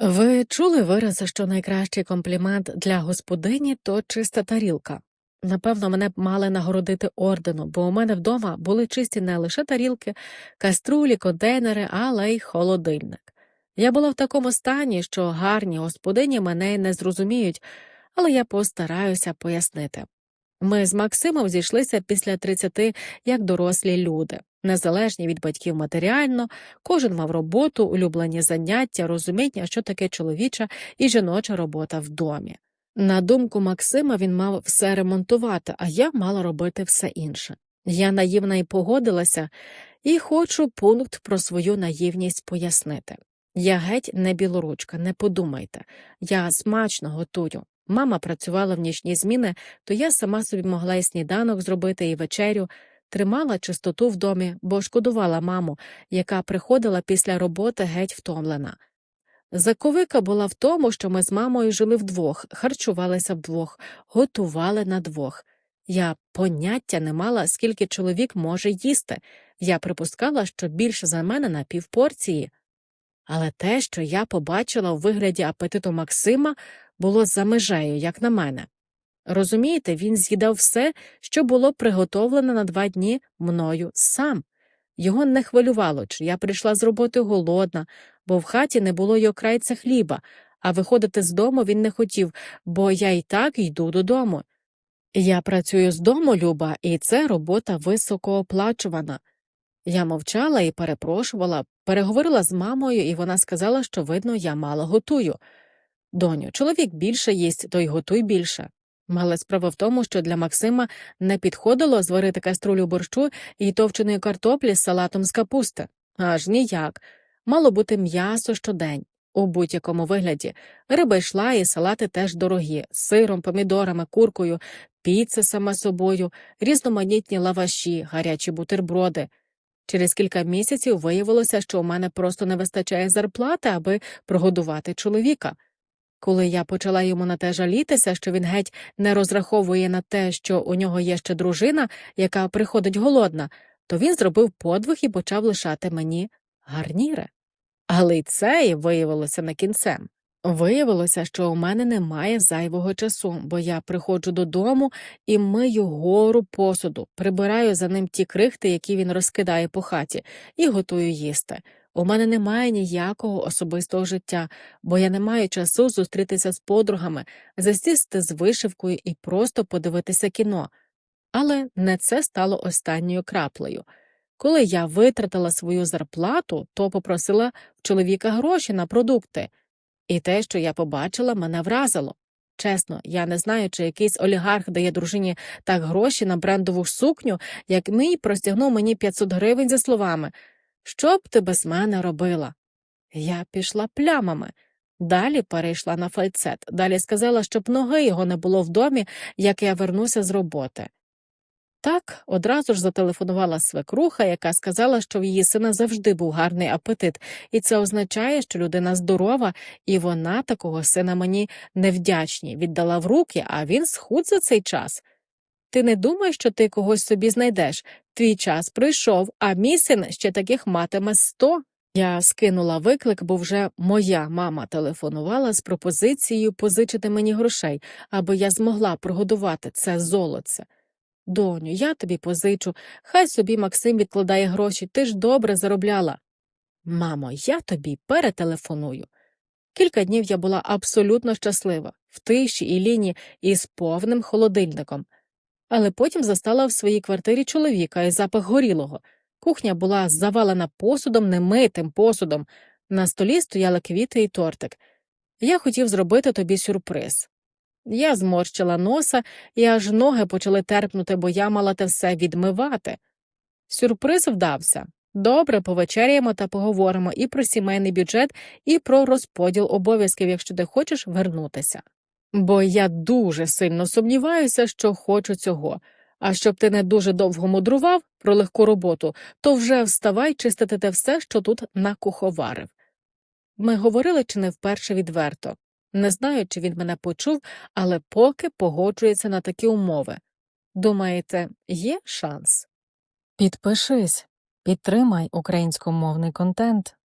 Ви чули вираз, що найкращий комплімент для господині то чиста тарілка? Напевно, мене б мали нагородити орденом, бо у мене вдома були чисті не лише тарілки, каструлі, контейнери, але й холодильник. Я була в такому стані, що гарні господині мене не зрозуміють, але я постараюся пояснити. Ми з Максимом зійшлися після 30 як дорослі люди, незалежні від батьків матеріально, кожен мав роботу, улюблені заняття, розуміння, що таке чоловіча і жіноча робота в домі. На думку Максима, він мав все ремонтувати, а я мала робити все інше. Я наївна і погодилася, і хочу пункт про свою наївність пояснити. Я геть не білоручка, не подумайте. Я смачно готую. Мама працювала в нічні зміни, то я сама собі могла і сніданок зробити, і вечерю, тримала чистоту в домі, бо шкодувала маму, яка приходила після роботи геть втомлена. Заковика була в тому, що ми з мамою жили вдвох, харчувалися вдвох, готували на двох. Я поняття не мала, скільки чоловік може їсти. Я припускала, що більше за мене на півпорції. Але те, що я побачила у вигляді апетиту Максима, було за межею, як на мене. Розумієте, він з'їдав все, що було приготовлено на два дні мною сам. Його не хвилювало, чи я прийшла з роботи голодна, бо в хаті не було й окрайця хліба, а виходити з дому він не хотів, бо я й так йду додому. Я працюю з дому, Люба, і це робота високооплачувана. Я мовчала і перепрошувала, переговорила з мамою, і вона сказала, що, видно, я мало готую. Доню, чоловік більше їсть, то й готуй більше. Але справа в тому, що для Максима не підходило зварити каструлю борщу і товченої картоплі з салатом з капусти. Аж ніяк. Мало бути м'ясо щодень. У будь-якому вигляді риба йшла і салати теж дорогі, з сиром, помідорами, куркою, піци сама собою, різноманітні лаваші, гарячі бутерброди. Через кілька місяців виявилося, що у мене просто не вистачає зарплати, аби прогодувати чоловіка. Коли я почала йому на те жалітися, що він геть не розраховує на те, що у нього є ще дружина, яка приходить голодна, то він зробив подвиг і почав лишати мені гарніри. Але й це і виявилося на кінцем. Виявилося, що у мене немає зайвого часу, бо я приходжу додому і мию гору посуду, прибираю за ним ті крихти, які він розкидає по хаті, і готую їсти. У мене немає ніякого особистого життя, бо я не маю часу зустрітися з подругами, засісти з вишивкою і просто подивитися кіно. Але не це стало останньою краплею. Коли я витратила свою зарплату, то попросила в чоловіка гроші на продукти. І те, що я побачила, мене вразило. Чесно, я не знаю, чи якийсь олігарх дає дружині так гроші на брендову сукню, як мій простягнув мені 500 гривень за словами Що б ти без мене робила? Я пішла плямами. Далі перейшла на фальцет, далі сказала, щоб ноги його не було в домі, як я вернуся з роботи. Так, одразу ж зателефонувала свекруха, яка сказала, що в її сина завжди був гарний апетит, і це означає, що людина здорова, і вона такого сина мені невдячні, віддала в руки, а він схуд за цей час. Ти не думаєш, що ти когось собі знайдеш? Твій час прийшов, а мій син ще таких матиме сто. Я скинула виклик, бо вже моя мама телефонувала з пропозицією позичити мені грошей, аби я змогла прогодувати це золоце. Доню, я тобі позичу, хай собі Максим відкладає гроші, ти ж добре заробляла. Мамо, я тобі перетелефоную. Кілька днів я була абсолютно щаслива, в тиші і ліні і з повним холодильником. Але потім застала в своїй квартирі чоловіка і запах горілого. Кухня була завалена посудом, немитим посудом. На столі стояли квіти і тортик. Я хотів зробити тобі сюрприз. Я зморщила носа, і аж ноги почали терпнути, бо я мала те все відмивати. Сюрприз вдався. Добре, повечеряємо та поговоримо і про сімейний бюджет, і про розподіл обов'язків, якщо ти хочеш вернутися. Бо я дуже сильно сумніваюся, що хочу цього. А щоб ти не дуже довго мудрував про легку роботу, то вже вставай чистити те все, що тут накуховарив. Ми говорили чи не вперше відверто. Не знаю, чи він мене почув, але поки погоджується на такі умови. Думаєте, є шанс? Підпишись, підтримай українськомовний контент.